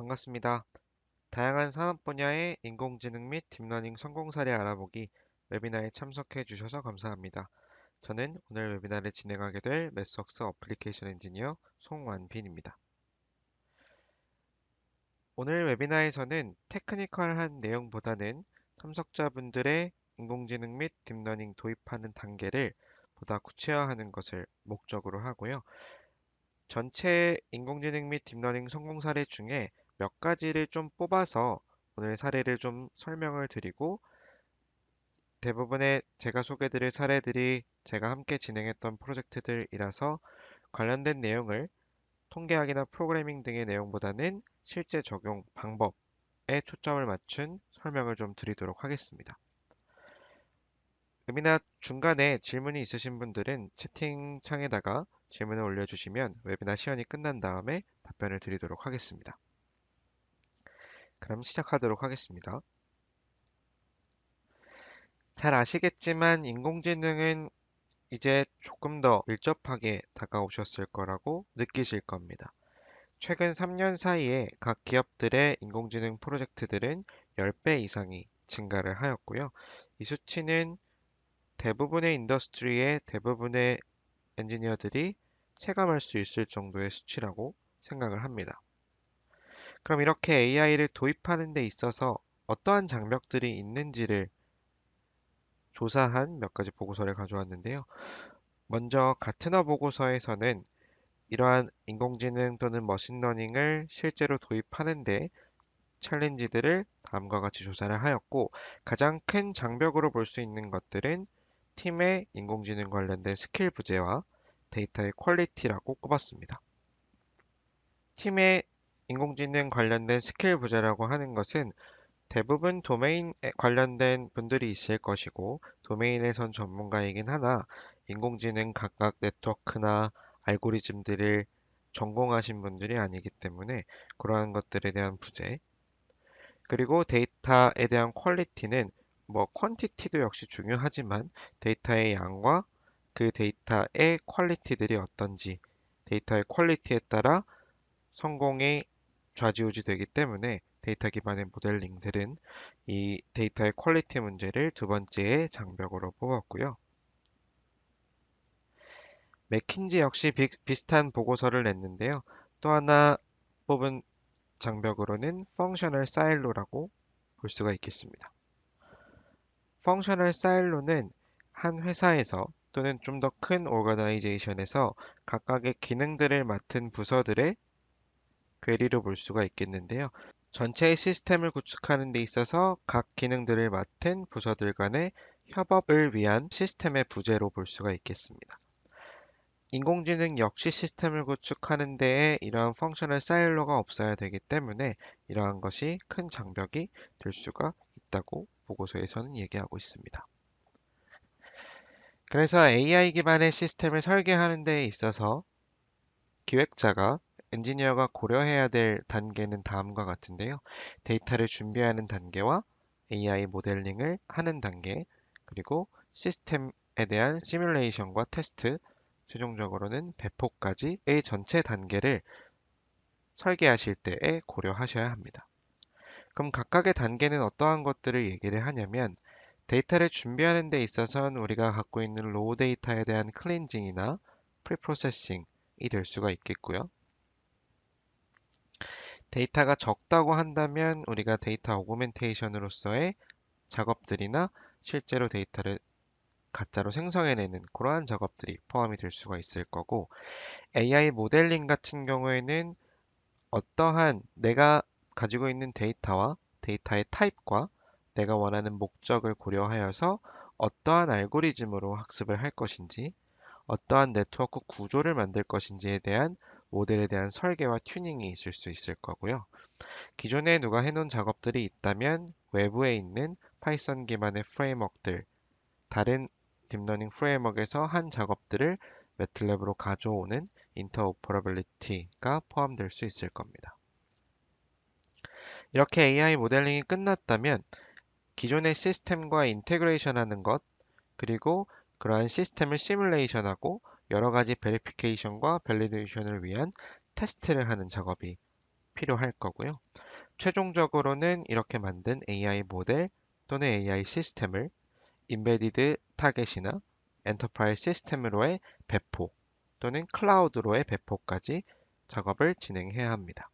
반갑습니다. 다양한 산업 분야의 인공지능 및 딥러닝 성공 사례 알아보기 웨비나에 참석해 주셔서 감사합니다. 저는 오늘 웨비나를 진행하게 될 매스웍스 어플리케이션 엔지니어 송완빈입니다. 오늘 웨비나에서는 테크니컬한 내용보다는 참석자분들의 인공지능 및 딥러닝 도입하는 단계를 보다 구체화하는 것을 목적으로 하고요. 전체 인공지능 및 딥러닝 성공 사례 중에 몇 가지를 좀 뽑아서 오늘 사례를 좀 설명을 드리고 대부분의 제가 소개드릴 사례들이 제가 함께 진행했던 프로젝트들이라서 관련된 내용을 통계학이나 프로그래밍 등의 내용보다는 실제 적용 방법에 초점을 맞춘 설명을 좀 드리도록 하겠습니다. 웨비나 중간에 질문이 있으신 분들은 채팅창에다가 질문을 올려주시면 웨비나 시연이 끝난 다음에 답변을 드리도록 하겠습니다. 그럼 시작하도록 하겠습니다. 잘 아시겠지만 인공지능은 이제 조금 더 밀접하게 다가오셨을 거라고 느끼실 겁니다. 최근 3년 사이에 각 기업들의 인공지능 프로젝트들은 10배 이상이 증가를 하였고요. 이 수치는 대부분의 인더스트리의 대부분의 엔지니어들이 체감할 수 있을 정도의 수치라고 생각을 합니다. 그럼 이렇게 AI를 도입하는 데 있어서 어떠한 장벽들이 있는지를 조사한 몇 가지 보고서를 가져왔는데요. 먼저 가트너 보고서에서는 이러한 인공지능 또는 머신러닝을 실제로 도입하는데 챌린지들을 다음과 같이 조사를 하였고 가장 큰 장벽으로 볼 수 있는 것들은 팀의 인공지능 관련된 스킬 부재와 데이터의 퀄리티라고 꼽았습니다. 팀의 인공지능 관련된 스킬 부재라고 하는 것은 대부분 도메인 관련된 분들이 있을 것이고 도메인에선 전문가이긴 하나 인공지능 각각 네트워크나 알고리즘들을 전공하신 분들이 아니기 때문에 그러한 것들에 대한 부재. 그리고 데이터에 대한 퀄리티는 뭐 퀀티티도 역시 중요하지만 데이터의 양과 그 데이터의 퀄리티들이 어떤지 데이터의 퀄리티에 따라 성공이 좌지우지 되기 때문에 데이터 기반의 모델링들은 이 데이터의 퀄리티 문제를 두 번째의 장벽으로 뽑았고요. 맥킨지 역시 비, 비슷한 보고서를 냈는데요. 또 하나 뽑은 장벽으로는 펑셔널 사일로라고 볼 수가 있겠습니다. 펑셔널 사일로는 한 회사에서 또는 좀 더 큰 오거나이제이션에서 각각의 기능들을 맡은 부서들의 괴리로 볼 수가 있겠는데요. 전체의 시스템을 구축하는 데 있어서 각 기능들을 맡은 부서들 간의 협업을 위한 시스템의 부재로 볼 수가 있겠습니다. 인공지능 역시 시스템을 구축하는 데에 이러한 펑셔널 사일로가 없어야 되기 때문에 이러한 것이 큰 장벽이 될 수가 있다고 보고서에서는 얘기하고 있습니다. 그래서 AI 기반의 시스템을 설계하는 데 있어서 기획자가 엔지니어가 고려해야 될 단계는 다음과 같은데요. 데이터를 준비하는 단계와 AI 모델링을 하는 단계, 그리고 시스템에 대한 시뮬레이션과 테스트, 최종적으로는 배포까지의 전체 단계를 설계하실 때에 고려하셔야 합니다. 그럼 각각의 단계는 어떠한 것들을 얘기를 하냐면 데이터를 준비하는 데 있어서는 우리가 갖고 있는 로우 데이터에 대한 클렌징이나 프리프로세싱이 될 수가 있겠고요. 데이터가 적다고 한다면 우리가 데이터 오그멘테이션으로서의 작업들이나 실제로 데이터를 가짜로 생성해내는 그러한 작업들이 포함이 될 수가 있을 거고 AI 모델링 같은 경우에는 어떠한 내가 가지고 있는 데이터와 데이터의 타입과 내가 원하는 목적을 고려하여서 어떠한 알고리즘으로 학습을 할 것인지 어떠한 네트워크 구조를 만들 것인지에 대한 모델에 대한 설계와 튜닝이 있을 수 있을 거고요. 기존에 누가 해놓은 작업들이 있다면 외부에 있는 파이썬 기반의 프레임워크들, 다른 딥러닝 프레임워크에서 한 작업들을 매틀랩으로 가져오는 인터오퍼러빌리티가 포함될 수 있을 겁니다. 이렇게 AI 모델링이 끝났다면 기존의 시스템과 인테그레이션 하는 것, 그리고 그러한 시스템을 시뮬레이션하고 여러 가지 베리피케이션과 밸리데이션을 위한 테스트를 하는 작업이 필요할 거고요. 최종적으로는 이렇게 만든 AI 모델 또는 AI 시스템을 인베디드 타겟이나 엔터프라이즈 시스템으로의 배포 또는 클라우드로의 배포까지 작업을 진행해야 합니다.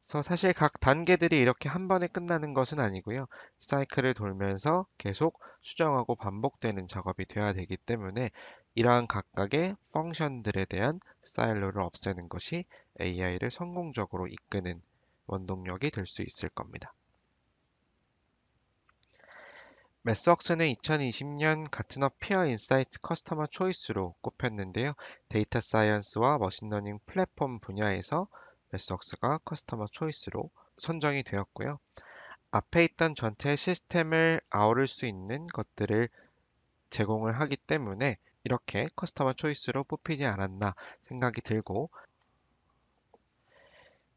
그래서 사실 각 단계들이 이렇게 한 번에 끝나는 것은 아니고요. 사이클을 돌면서 계속 수정하고 반복되는 작업이 되어야 되기 때문에 이러한 각각의 펑션들에 대한 사일로를 없애는 것이 AI를 성공적으로 이끄는 원동력이 될 수 있을 겁니다. 매스웍스는 2020년 가트너 피어 인사이트 커스터머 초이스로 꼽혔는데요. 데이터 사이언스와 머신러닝 플랫폼 분야에서 매스웍스가 커스터머 초이스로 선정이 되었고요. 앞에 있던 전체 시스템을 아우를 수 있는 것들을 제공을 하기 때문에 이렇게 커스터머 초이스로 뽑히지 않았나 생각이 들고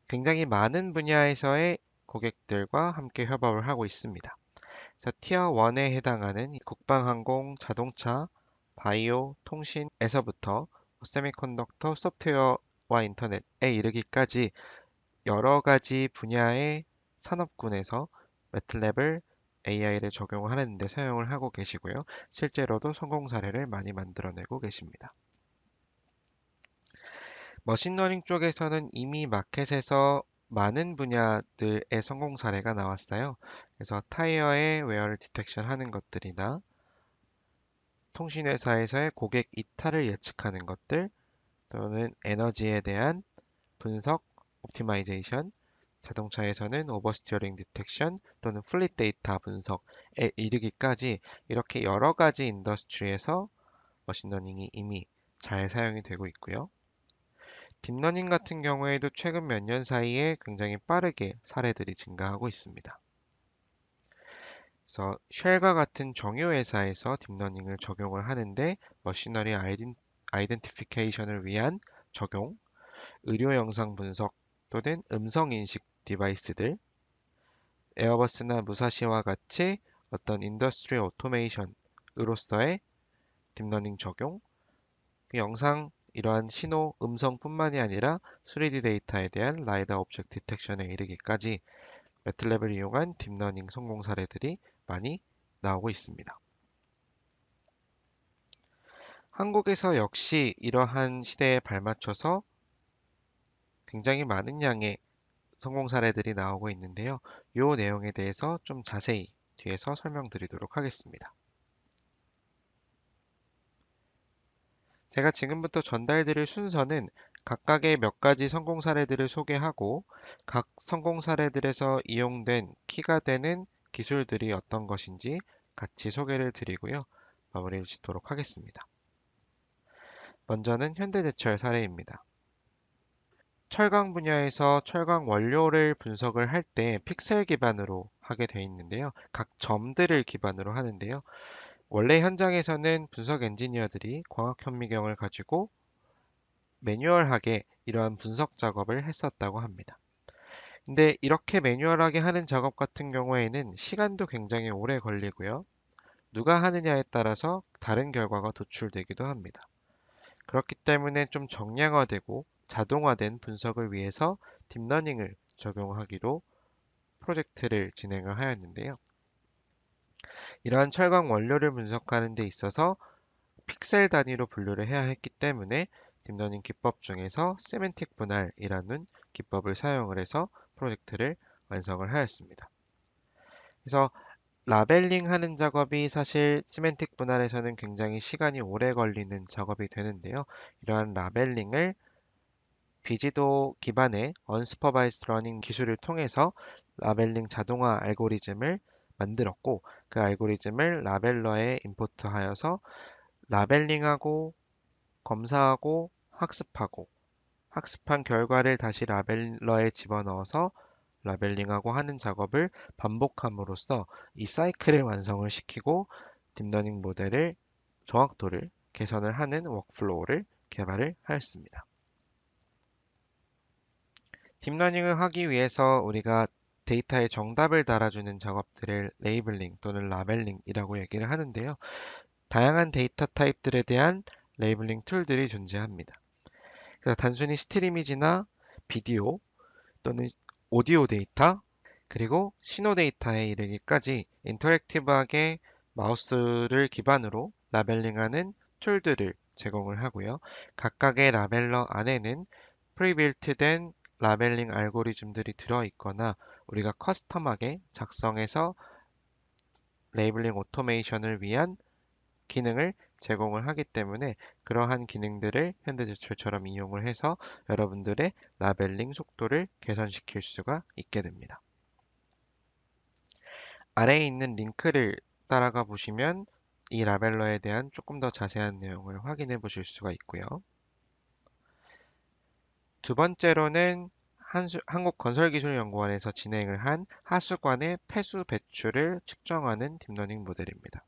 굉장히 많은 분야에서의 고객들과 함께 협업을 하고 있습니다. 자, 티어 1에 해당하는 국방항공, 자동차, 바이오, 통신에서부터 세미컨덕터, 소프트웨어와 인터넷에 이르기까지 여러 가지 분야의 산업군에서 매틀랩을 AI를 적용하는 데 사용을 하고 계시고요. 실제로도 성공 사례를 많이 만들어내고 계십니다. 머신러닝 쪽에서는 이미 마켓에서 많은 분야들의 성공 사례가 나왔어요. 그래서 타이어의 웨어를 디텍션 하는 것들이나 통신회사에서의 고객 이탈을 예측하는 것들 또는 에너지에 대한 분석, 옵티마이제이션, 자동차에서는 오버스티어링 디텍션 또는 플릿 데이터 분석에 이르기까지 이렇게 여러 가지 인더스트리에서 머신러닝이 이미 잘 사용이 되고 있고요. 딥러닝 같은 경우에도 최근 몇 년 사이에 굉장히 빠르게 사례들이 증가하고 있습니다. 그래서 쉘과 같은 정유 회사에서 딥러닝을 적용을 하는데 머신러닝 아이덴, 아이덴티피케이션을 위한 적용, 의료 영상 분석 또는 음성 인식 디바이스들, 에어버스나 무사시와 같이 어떤 인더스트리 오토메이션으로서의 딥러닝 적용, 그 영상 이러한 신호, 음성뿐만이 아니라 3D 데이터에 대한 라이더 오브젝트 디텍션에 이르기까지 매틀랩을 이용한 딥러닝 성공 사례들이 많이 나오고 있습니다. 한국에서 역시 이러한 시대에 발맞춰서 굉장히 많은 양의 성공 사례들이 나오고 있는데요. 이 내용에 대해서 좀 자세히 뒤에서 설명드리도록 하겠습니다. 제가 지금부터 전달드릴 순서는 각각의 몇 가지 성공 사례들을 소개하고 각 성공 사례들에서 이용된 키가 되는 기술들이 어떤 것인지 같이 소개를 드리고요. 마무리를 짓도록 하겠습니다. 먼저는 현대제철 사례입니다. 철강 분야에서 철강 원료를 분석을 할 때 픽셀 기반으로 하게 되어 있는데요. 각 점들을 기반으로 하는데요. 원래 현장에서는 분석 엔지니어들이 광학 현미경을 가지고 매뉴얼하게 이러한 분석 작업을 했었다고 합니다. 근데 이렇게 매뉴얼하게 하는 작업 같은 경우에는 시간도 굉장히 오래 걸리고요. 누가 하느냐에 따라서 다른 결과가 도출되기도 합니다. 그렇기 때문에 좀 정량화되고 자동화된 분석을 위해서 딥러닝을 적용하기로 프로젝트를 진행을 하였는데요. 이러한 철강 원료를 분석하는 데 있어서 픽셀 단위로 분류를 해야 했기 때문에 딥러닝 기법 중에서 세멘틱 분할이라는 기법을 사용을 해서 프로젝트를 완성을 하였습니다. 그래서 라벨링 하는 작업이 사실 시멘틱 분할에서는 굉장히 시간이 오래 걸리는 작업이 되는데요. 이러한 라벨링을 비지도 기반의 언스퍼바이스 러닝 기술을 통해서 라벨링 자동화 알고리즘을 만들었고 그 알고리즘을 라벨러에 임포트하여서 라벨링하고 검사하고 학습하고 학습한 결과를 다시 라벨러에 집어넣어서 라벨링하고 하는 작업을 반복함으로써 이 사이클을 완성을 시키고 딥러닝 모델을 정확도를 개선을 하는 워크플로우를 개발을 하였습니다. 딥러닝을 하기 위해서 우리가 데이터에 정답을 달아주는 작업들을 레이블링 또는 라벨링이라고 얘기를 하는데요. 다양한 데이터 타입들에 대한 레이블링 툴들이 존재합니다. 그래서 단순히 스틸 이미지나 비디오 또는 오디오 데이터, 그리고 신호 데이터에 이르기까지 인터랙티브하게 마우스를 기반으로 라벨링하는 툴들을 제공을 하고요. 각각의 라벨러 안에는 프리빌트된 라벨링 알고리즘들이 들어있거나 우리가 커스텀하게 작성해서 레이블링 오토메이션을 위한 기능을 제공을 하기 때문에 그러한 기능들을 현대제철처럼 이용을 해서 여러분들의 라벨링 속도를 개선시킬 수가 있게 됩니다. 아래에 있는 링크를 따라가 보시면 이 라벨러에 대한 조금 더 자세한 내용을 확인해 보실 수가 있고요. 두 번째로는 한국건설기술연구원에서 진행을 한 하수관의 폐수 배출을 측정하는 딥러닝 모델입니다.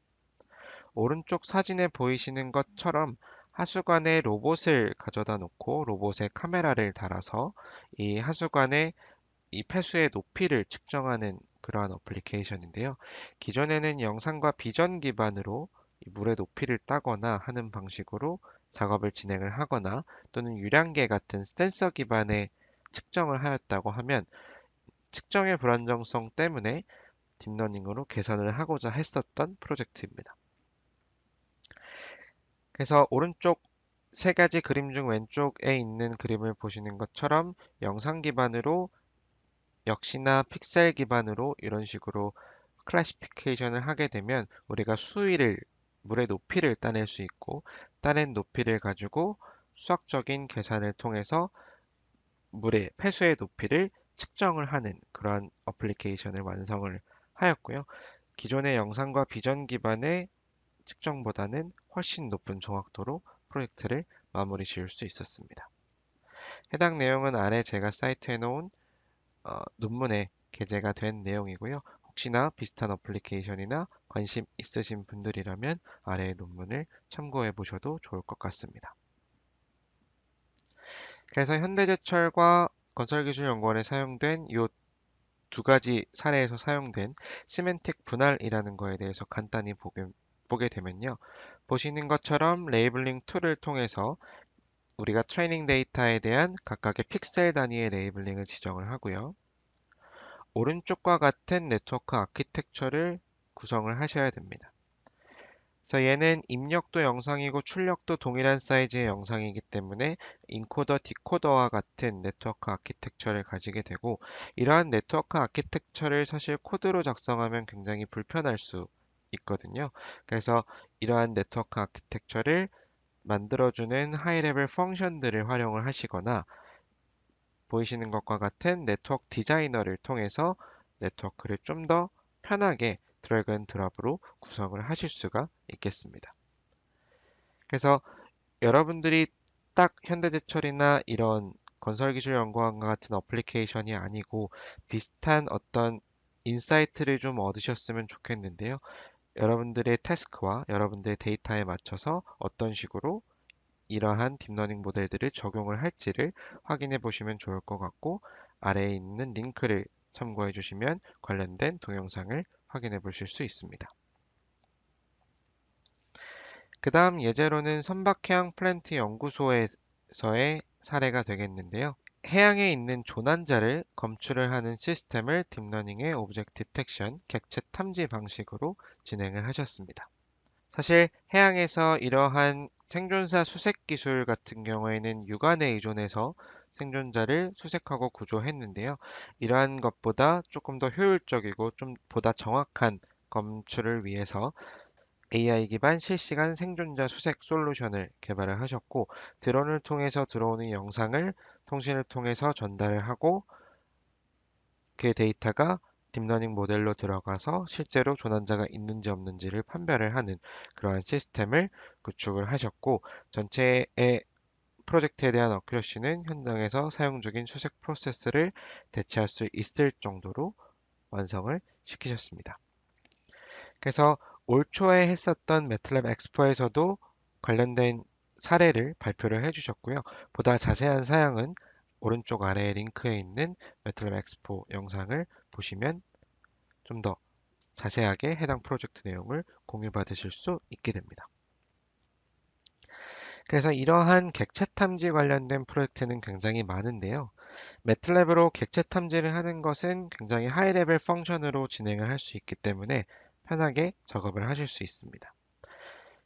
오른쪽 사진에 보이시는 것처럼 하수관에 로봇을 가져다 놓고 로봇에 카메라를 달아서 이 하수관의 이 폐수의 높이를 측정하는 그러한 어플리케이션인데요. 기존에는 영상과 비전 기반으로 물의 높이를 따거나 하는 방식으로 작업을 진행을 하거나 또는 유량계 같은 센서 기반의 측정을 하였다고 하면 측정의 불안정성 때문에 딥러닝으로 개선을 하고자 했었던 프로젝트입니다. 그래서 오른쪽 세 가지 그림 중 왼쪽에 있는 그림을 보시는 것처럼 영상 기반으로 역시나 픽셀 기반으로 이런 식으로 클래시피케이션을 하게 되면 우리가 수위를 물의 높이를 따낼 수 있고 따낸 높이를 가지고 수학적인 계산을 통해서 물의 폐수의 높이를 측정을 하는 그러한 어플리케이션을 완성을 하였고요. 기존의 영상과 비전 기반의 측정보다는 훨씬 높은 정확도로 프로젝트를 마무리 지을 수 있었습니다. 해당 내용은 아래 제가 사이트에 놓은 어, 논문에 게재가 된 내용이고요. 혹시나 비슷한 어플리케이션이나 관심 있으신 분들이라면 아래의 논문을 참고해 보셔도 좋을 것 같습니다. 그래서 현대제철과 건설기술연구원에 사용된 이 두 가지 사례에서 사용된 시멘틱 분할이라는 거에 대해서 간단히 보게, 보게 되면요. 보시는 것처럼 레이블링 툴을 통해서 우리가 트레이닝 데이터에 대한 각각의 픽셀 단위의 레이블링을 지정을 하고요. 오른쪽과 같은 네트워크 아키텍처를 구성을 하셔야 됩니다. 그래서 얘는 입력도 영상이고 출력도 동일한 사이즈의 영상이기 때문에 인코더, 디코더와 같은 네트워크 아키텍처를 가지게 되고 이러한 네트워크 아키텍처를 사실 코드로 작성하면 굉장히 불편할 수 있거든요. 그래서 이러한 네트워크 아키텍처를 만들어주는 하이레벨 펑션들을 활용을 하시거나 보이시는 것과 같은 네트워크 디자이너를 통해서 네트워크를 좀 더 편하게 드래그 앤 드랍으로 구성을 하실 수가 있겠습니다. 그래서 여러분들이 딱 현대제철이나 이런 건설기술연구원과 같은 어플리케이션이 아니고 비슷한 어떤 인사이트를 좀 얻으셨으면 좋겠는데요. 여러분들의 태스크와 여러분들의 데이터에 맞춰서 어떤 식으로 이러한 딥러닝 모델들을 적용을 할지를 확인해 보시면 좋을 것 같고 아래에 있는 링크를 참고해 주시면 관련된 동영상을 확인해 보실 수 있습니다. 그 다음 예제로는 선박해양 플랜트 연구소에서의 사례가 되겠는데요. 해양에 있는 조난자를 검출을 하는 시스템을 딥러닝의 오브젝트 디텍션, 객체 탐지 방식으로 진행을 하셨습니다. 사실 해양에서 이러한 생존사 수색 기술 같은 경우에는 육안에 의존해서 생존자를 수색하고 구조했는데요. 이러한 것보다 조금 더 효율적이고 좀 보다 정확한 검출을 위해서 AI 기반 실시간 생존자 수색 솔루션을 개발을 하셨고 드론을 통해서 들어오는 영상을 통신을 통해서 전달을 하고 그 데이터가 딥러닝 모델로 들어가서 실제로 조난자가 있는지 없는지를 판별을 하는 그러한 시스템을 구축을 하셨고 전체의 프로젝트에 대한 어큐러시는 현장에서 사용 중인 수색 프로세스를 대체할 수 있을 정도로 완성을 시키셨습니다. 그래서 올 초에 했었던 매틀랩 엑스포에서도 관련된 사례를 발표를 해주셨고요. 보다 자세한 사양은 오른쪽 아래 링크에 있는 매틀랩 엑스포 영상을 보시면 좀 더 자세하게 해당 프로젝트 내용을 공유받으실 수 있게 됩니다. 그래서 이러한 객체 탐지 관련된 프로젝트는 굉장히 많은데요. 매틀랩으로 객체 탐지를 하는 것은 굉장히 하이 레벨 펑션으로 진행을 할 수 있기 때문에 편하게 작업을 하실 수 있습니다.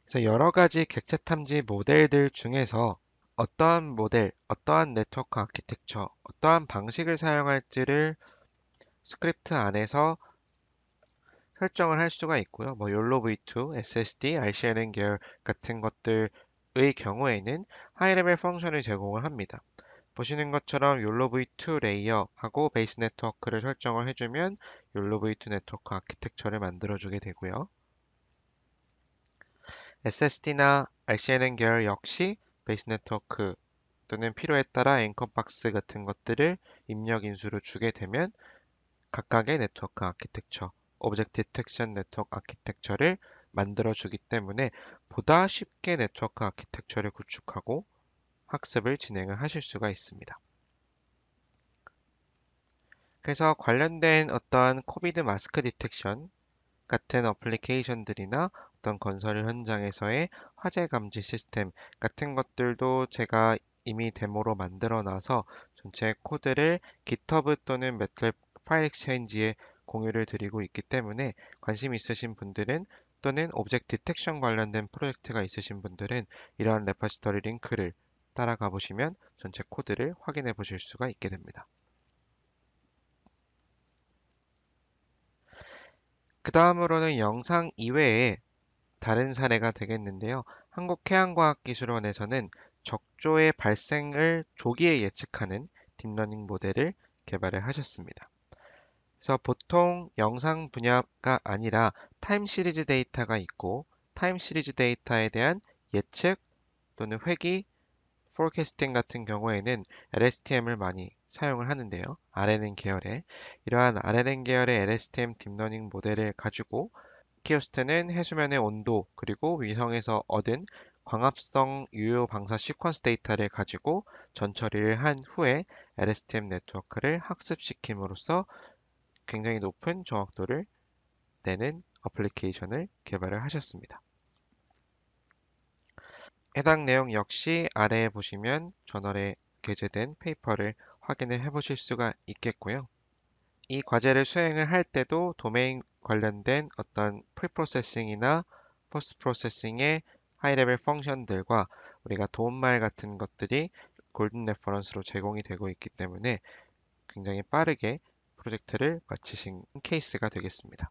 그래서 여러 가지 객체 탐지 모델들 중에서 어떠한 모델, 어떠한 네트워크 아키텍처, 어떠한 방식을 사용할지를 스크립트 안에서 설정을 할 수가 있고요. 뭐 YOLO V2, SSD, RCNN 계열 같은 것들의 경우에는 하이 레벨 펑션을 제공을 합니다. 보시는 것처럼 YOLO V2 레이어하고 베이스 네트워크를 설정을 해주면 YOLO V2 네트워크 아키텍처를 만들어주게 되고요. SSD나 RCNN 계열 역시 베이스 네트워크 또는 필요에 따라 앵커 박스 같은 것들을 입력 인수로 주게 되면 각각의 네트워크 아키텍처, 오브젝트 디텍션 네트워크 아키텍처를 만들어 주기 때문에 보다 쉽게 네트워크 아키텍처를 구축하고 학습을 진행을 하실 수가 있습니다. 그래서 관련된 어떠한 코비드 마스크 디텍션 같은 어플리케이션들이나 어떤 건설 현장에서의 화재 감지 시스템 같은 것들도 제가 이미 데모로 만들어 놔서 전체 코드를 GitHub 또는 매틀 파일 익스체인지에 공유를 드리고 있기 때문에 관심 있으신 분들은 또는 오브젝트 디텍션 관련된 프로젝트가 있으신 분들은 이러한 레퍼지터리 링크를 따라가 보시면 전체 코드를 확인해 보실 수가 있게 됩니다. 그 다음으로는 영상 이외에 다른 사례가 되겠는데요. 한국해양과학기술원에서는 적조의 발생을 조기에 예측하는 딥러닝 모델을 개발을 하셨습니다. 그래서 보통 영상 분야가 아니라 타임 시리즈 데이터가 있고 타임 시리즈 데이터에 대한 예측 또는 회귀, 포캐스팅 같은 경우에는 LSTM을 많이 사용을 하는데요. RNN 계열의 이러한 RNN 계열의 LSTM 딥러닝 모델을 가지고 키오스트는 해수면의 온도 그리고 위성에서 얻은 광합성 유효 방사 시퀀스 데이터를 가지고 전처리를 한 후에 LSTM 네트워크를 학습시킴으로써 굉장히 높은 정확도를 내는 어플리케이션을 개발을 하셨습니다. 해당 내용 역시 아래에 보시면 저널에 게재된 페이퍼를 확인을 해 보실 수가 있겠고요. 이 과제를 수행을 할 때도 도메인 관련된 어떤 프리프로세싱이나 포스트 프로세싱의 하이레벨 펑션들과 우리가 도움말 같은 것들이 골든 레퍼런스로 제공이 되고 있기 때문에 굉장히 빠르게 프로젝트를 마치신 케이스가 되겠습니다.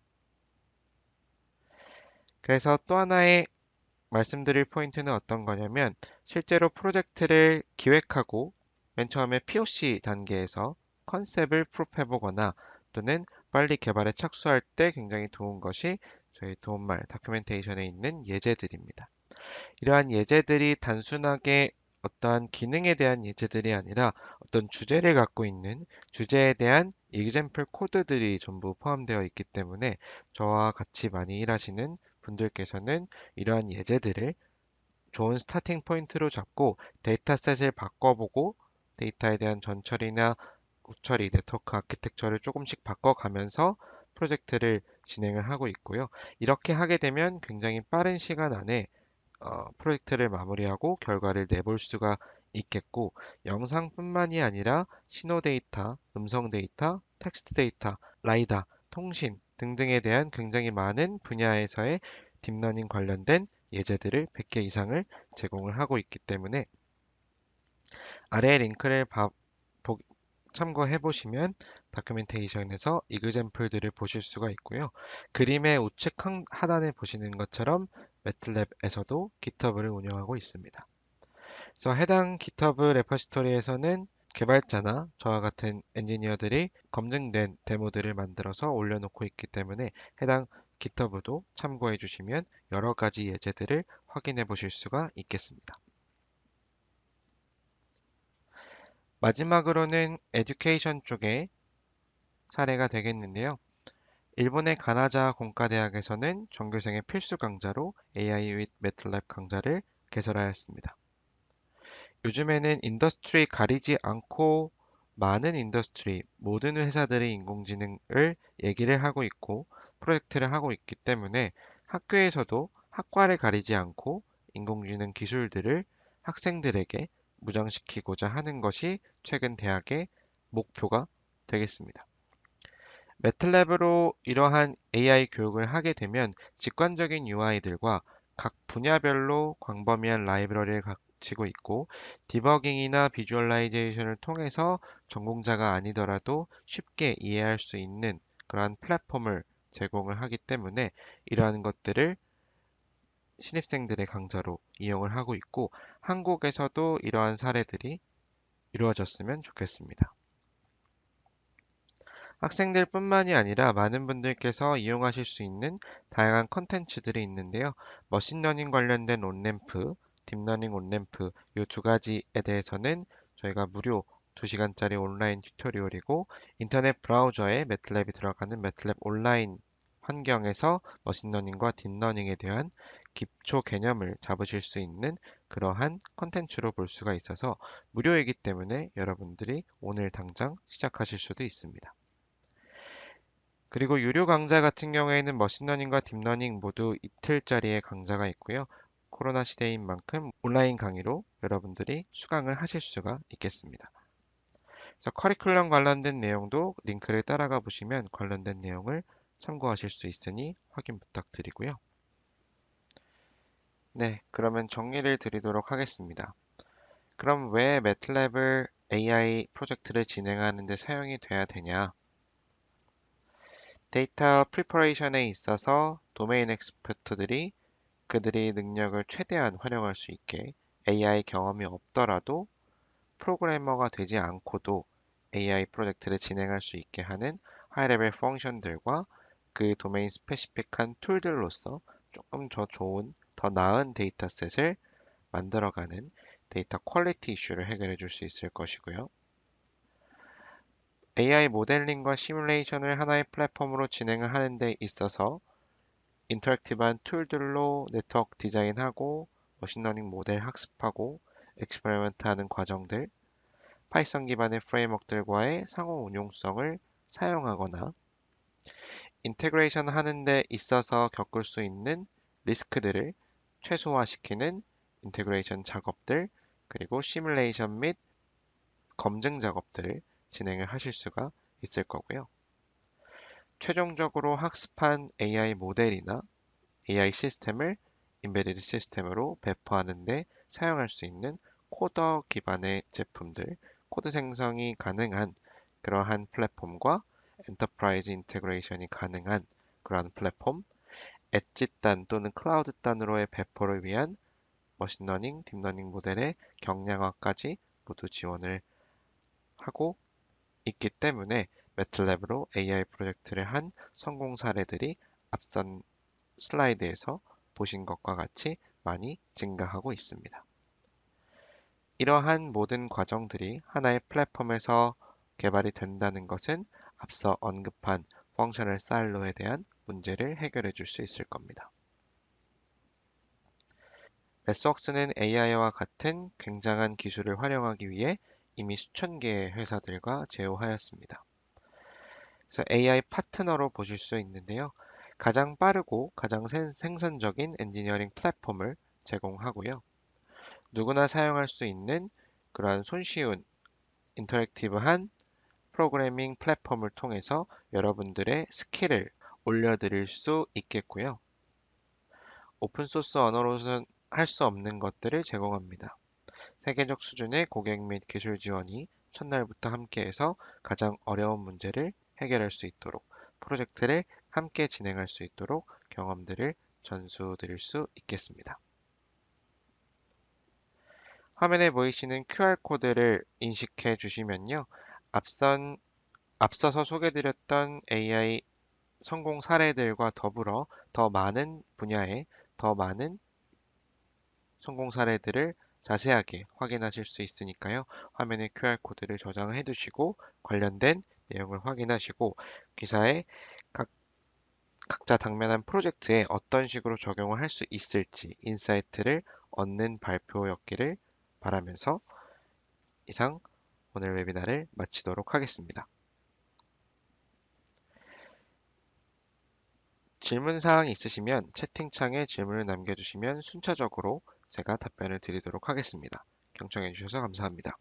그래서 또 하나의 말씀드릴 포인트는 어떤 거냐면 실제로 프로젝트를 기획하고 맨 처음에 POC 단계에서 컨셉을 프로해보거나 또는 빨리 개발에 착수할 때 굉장히 좋은 것이 저희 도움말 다큐멘테이션에 있는 예제들입니다. 이러한 예제들이 단순하게 어떠한 기능에 대한 예제들이 아니라 어떤 주제를 갖고 있는 주제에 대한 example 코드들이 전부 포함되어 있기 때문에 저와 같이 많이 일하시는 분들께서는 이러한 예제들을 좋은 스타팅 포인트로 잡고 데이터셋을 바꿔보고 데이터에 대한 전처리나 우 처리, 네트워크 아키텍처를 조금씩 바꿔가면서 프로젝트를 진행을 하고 있고요. 이렇게 하게 되면 굉장히 빠른 시간 안에 어, 프로젝트를 마무리하고 결과를 내볼 수가 있겠고 영상뿐만이 아니라 신호 데이터, 음성 데이터, 텍스트 데이터, 라이다, 통신 등등에 대한 굉장히 많은 분야에서의 딥러닝 관련된 예제들을 100개 이상을 제공을 하고 있기 때문에 아래 링크를 참고해 보시면 다큐멘테이션에서 이그젠플들을 보실 수가 있고요. 그림의 우측 하단에 보시는 것처럼 매틀랩에서도 GitHub를 운영하고 있습니다. 그래서 해당 GitHub 레퍼지토리에서는 개발자나 저와 같은 엔지니어들이 검증된 데모들을 만들어서 올려놓고 있기 때문에 해당 GitHub도 참고해 주시면 여러 가지 예제들을 확인해 보실 수가 있겠습니다. 마지막으로는 에듀케이션 쪽에 사례가 되겠는데요. 일본의 가나자 공과대학에서는 전교생의 필수 강좌로 AI with MATLAB 강좌를 개설하였습니다. 요즘에는 인더스트리 가리지 않고 많은 인더스트리, 모든 회사들이 인공지능을 얘기를 하고 있고 프로젝트를 하고 있기 때문에 학교에서도 학과를 가리지 않고 인공지능 기술들을 학생들에게 무장시키고자 하는 것이 최근 대학의 목표가 되겠습니다. 매틀랩으로 이러한 AI 교육을 하게 되면 직관적인 UI들과 각 분야별로 광범위한 라이브러리를 갖추고 있고 디버깅이나 비주얼라이제이션을 통해서 전공자가 아니더라도 쉽게 이해할 수 있는 그러한 플랫폼을 제공을 하기 때문에 이러한 것들을 신입생들의 강좌로 이용을 하고 있고 한국에서도 이러한 사례들이 이루어졌으면 좋겠습니다. 학생들 뿐만이 아니라 많은 분들께서 이용하실 수 있는 다양한 컨텐츠들이 있는데요. 머신러닝 관련된 온램프, 딥러닝 온램프 이 두 가지에 대해서는 저희가 무료 2시간짜리 온라인 튜토리얼이고 인터넷 브라우저에 매틀랩이 들어가는 매틀랩 온라인 환경에서 머신러닝과 딥러닝에 대한 기초 개념을 잡으실 수 있는 그러한 컨텐츠로 볼 수가 있어서 무료이기 때문에 여러분들이 오늘 당장 시작하실 수도 있습니다. 그리고 유료 강좌 같은 경우에는 머신러닝과 딥러닝 모두 이틀짜리의 강좌가 있고요. 코로나 시대인 만큼 온라인 강의로 여러분들이 수강을 하실 수가 있겠습니다. 그래서 커리큘럼 관련된 내용도 링크를 따라가 보시면 관련된 내용을 참고하실 수 있으니 확인 부탁드리고요. 네, 그러면 정리를 드리도록 하겠습니다. 그럼 왜 매틀랩을 AI 프로젝트를 진행하는 데 사용이 돼야 되냐? 데이터 프리퍼레이션에 있어서 도메인 엑스퍼트들이 그들의 능력을 최대한 활용할 수 있게 AI 경험이 없더라도 프로그래머가 되지 않고도 AI 프로젝트를 진행할 수 있게 하는 하이레벨 펑션들과 그 도메인 스페시픽한 툴들로서 조금 더 좋은, 더 나은 데이터셋을 만들어가는 데이터 퀄리티 이슈를 해결해 줄 수 있을 것이고요. AI 모델링과 시뮬레이션을 하나의 플랫폼으로 진행을 하는 데 있어서 인터랙티브한 툴들로 네트워크 디자인하고 머신러닝 모델 학습하고 엑스페리먼트 하는 과정들, 파이썬 기반의 프레임워크들과의 상호 운용성을 사용하거나 인테그레이션 하는 데 있어서 겪을 수 있는 리스크들을 최소화시키는 인테그레이션 작업들, 그리고 시뮬레이션 및 검증 작업들을 진행을 하실 수가 있을 거고요. 최종적으로 학습한 AI 모델이나 AI 시스템을 인베디드 시스템으로 배포하는 데 사용할 수 있는 코더 기반의 제품들, 코드 생성이 가능한 그러한 플랫폼과 엔터프라이즈 인테그레이션이 가능한 그러한 플랫폼, 엣지 단 또는 클라우드 단으로의 배포를 위한 머신러닝, 딥러닝 모델의 경량화까지 모두 지원을 하고 있기 때문에 매틀랩으로 AI 프로젝트를 한 성공 사례들이 앞선 슬라이드에서 보신 것과 같이 많이 증가하고 있습니다. 이러한 모든 과정들이 하나의 플랫폼에서 개발이 된다는 것은 앞서 언급한 펑셔널 사일로에 대한 문제를 해결해 줄 수 있을 겁니다. 매스웍스는 AI와 같은 굉장한 기술을 활용하기 위해 이미 수천 개의 회사들과 제휴하였습니다. 그래서 AI 파트너로 보실 수 있는데요. 가장 빠르고 가장 생산적인 엔지니어링 플랫폼을 제공하고요. 누구나 사용할 수 있는 그러한 손쉬운 인터랙티브한 프로그래밍 플랫폼을 통해서 여러분들의 스킬을 올려드릴 수 있겠고요. 오픈소스 언어로는 할 수 없는 것들을 제공합니다. 세계적 수준의 고객 및 기술 지원이 첫날부터 함께해서 가장 어려운 문제를 해결할 수 있도록 프로젝트를 함께 진행할 수 있도록 경험들을 전수드릴 수 있겠습니다. 화면에 보이시는 QR코드를 인식해 주시면요. 앞선, 앞서서 소개드렸던 AI 성공 사례들과 더불어 더 많은 분야에 더 많은 성공 사례들을 자세하게 확인하실 수 있으니까요. 화면에 QR코드를 저장해 두시고 관련된 내용을 확인하시고 기사에 각, 각자 당면한 프로젝트에 어떤 식으로 적용을 할 수 있을지 인사이트를 얻는 발표였기를 바라면서 이상 오늘 웨비나를 마치도록 하겠습니다. 질문 사항 있으시면 채팅창에 질문을 남겨주시면 순차적으로 제가 답변을 드리도록 하겠습니다. 경청해 주셔서 감사합니다.